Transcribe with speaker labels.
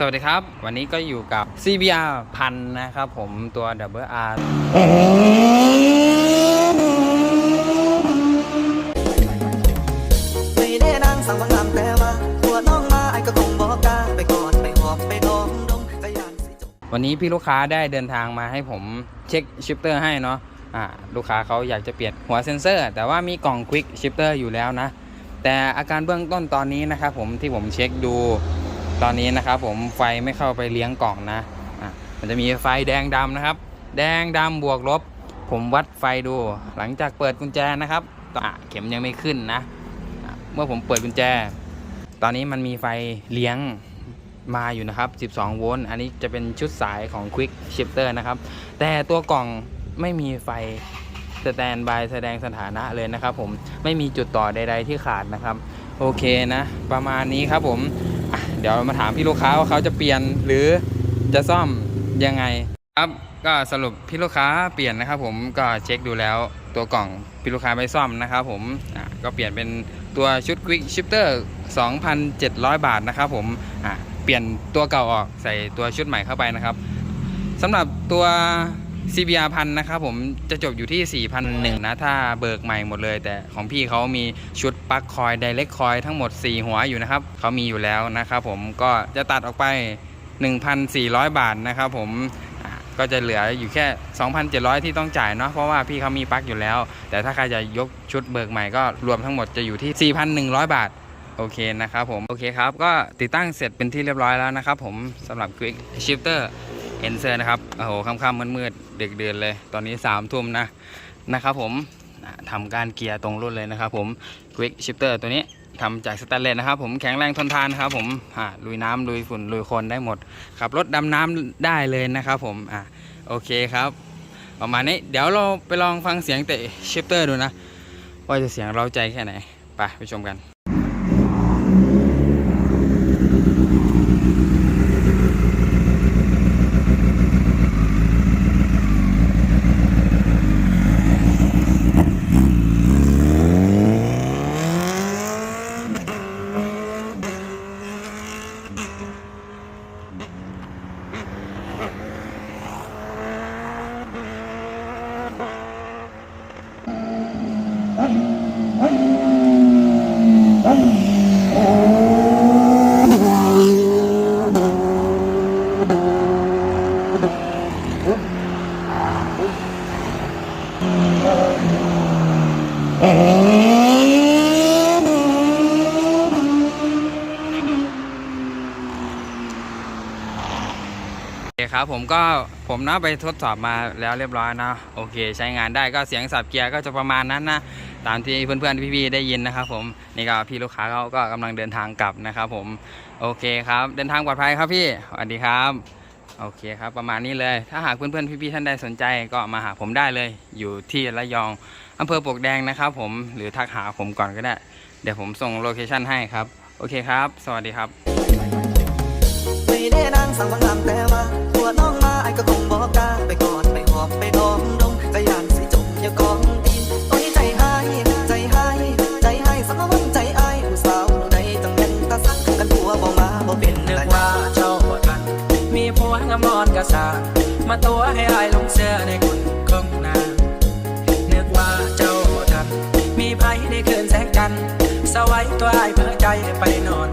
Speaker 1: สวัสดีครับ วันนี้ก็อยู่กับ CBR พันนะครับผมตัว WR
Speaker 2: ไม่ได้นางสังบางลำแต่ว่าตัวน้องมาไอ้ก็คงบอกกล้าไปกอนไปหอบไปดองดงก็ยานสิจบ
Speaker 1: วันนี้พี่ลูกค้าได้เดินทางมาให้ผมเช็คชิปเตอร์ให้เนาะอ่าลูกค้าเขาอยากจะเปลี่ยนหัวเซนเซอร์ แต่ว่ามีกล่องควิกชิปเตอร์อยู่แล้วนะ แต่อาการเบื้องต้นตอนนี้นะครับผมที่ผมเช็คดู ตอนนี้นะครับผมไฟไม่เข้าไปเลี้ยงกล่องนะะมันจะมีไฟแดงดำนะครับ แดงดำบวกลบ ผมวัดไฟดู หลังจากเปิดกุญแจนะครับเข็มยังไม่ขึ้นนะะเมื่อผมเปิดกุญแจ ตอนนี้มันมีไฟเลี้ยงมาอยู่นะครับ 12 โวลต์ อันนี้จะเป็นชุดสายของ Quick Shifter นะครับ แต่ตัวกล่องไม่มีไฟสแตนบายแสดงสถานะเลยนะครับผม ไม่มีจุดต่อใด ๆ ที่ขาดนะครับ โอเคนะ ประมาณนี้ครับผม ดี๋ยวมาถามพี่ลูกค้าว่าเขาจะเปลี่ยนหรือจะซ่อมยังไง ครับก็สรุปพี่ลูกค้าเปลี่ยนนะครับ ผมก็เช็คดูแล้วตัวกล่องพี่ลูกค้าไปซ่อมนะครับ ผมก็เปลี่ยนเป็นตัวชุด Quick Shifter 2,700 บาทนะครับผมเปลี่ยนตัวเก่าออกใส่ตัวชุดใหม่เข้าไปนะครับสำหรับตัว CBR พันนะครับผมจะจบอยู่ที่ 4,001นะ ถ้าเบิกใหม่หมดเลย แต่ของพี่เขามีชุดปลั๊กคอยไดเรกคอยทั้งหมด 4 หัวอยู่นะครับเขามีอยู่แล้วนะครับผมก็จะตัดออกไป 1,400 บาทนะครับผมก็จะเหลืออยู่แค่ 2,700 ที่ต้องจ่ายเนาะเพราะว่าพี่เขามีปลั๊กอยู่แล้ว แต่ถ้าใครจะยกชุดเบิกใหม่ก็รวมทั้งหมดจะอยู่ที่ 4,100 บาทโอเคนะครับผม โอเคครับ ก็ติดตั้งเสร็จเป็นที่เรียบร้อยแล้วนะครับผมสำหรับ Quick Shifter e n s e r นะครับโอ้โหค่ำๆมืดๆดึกเดือนเลย ตอนนี้3ามทุ่มนะนะครับผมทำการเกียร์ตรงรุ่นเลยนะครับผม Quick Shifter ตัวนี้ทำจากสแตนเลสนะครับผมแข็งแรงทนทานครับผมอะลุยน้ำลุยฝุ่นลุยคนได้หมดขับรถดำน้ำได้เลยนะครับผมอะโอเคครับประมาณนี้เดี๋ยวเราไปลองฟังเสียงเตะชิปเตอร์ดูนะ ว่าจะเสียงเราใจแค่ไหน ไปไปชมกัน โอเคครับผมก็ผมนะไปทดสอบมาแล้วเรียบร้อยนะโอเค ใช้งานได้ก็เสียงสับเกียร์ก็จะประมาณนั้นนะตามที่เพื่อนๆพี่ๆได้ยินนะครับผมนี่ก็พี่ลูกค้าเขาก็กำลังเดินทางกลับนะครับผมโอเคครับ เดินทางปลอดภัยครับพี่สวัสดีครับ โอเคครับ ประมาณนี้เลย ถ้าหากเพื่อนๆพี่ๆท่านใดสนใจก็มาหาผมได้เลย อยู่ที่ระยองอำเภอปวกแดงนะครับผมหรือทักหาผมก่อนก็ได้ เดี๋ยวผมส่งโลเคชั่นให้ครับ โอเคครับ สวัสดีครับ
Speaker 2: ก
Speaker 3: ระสามาตัวให้อายลงเสื้อในกุนคงนาเนึกว่าเจ้าทันมีไผในคืนแสงจันทร์สวัยตัวอายเพื่อใจไปนอน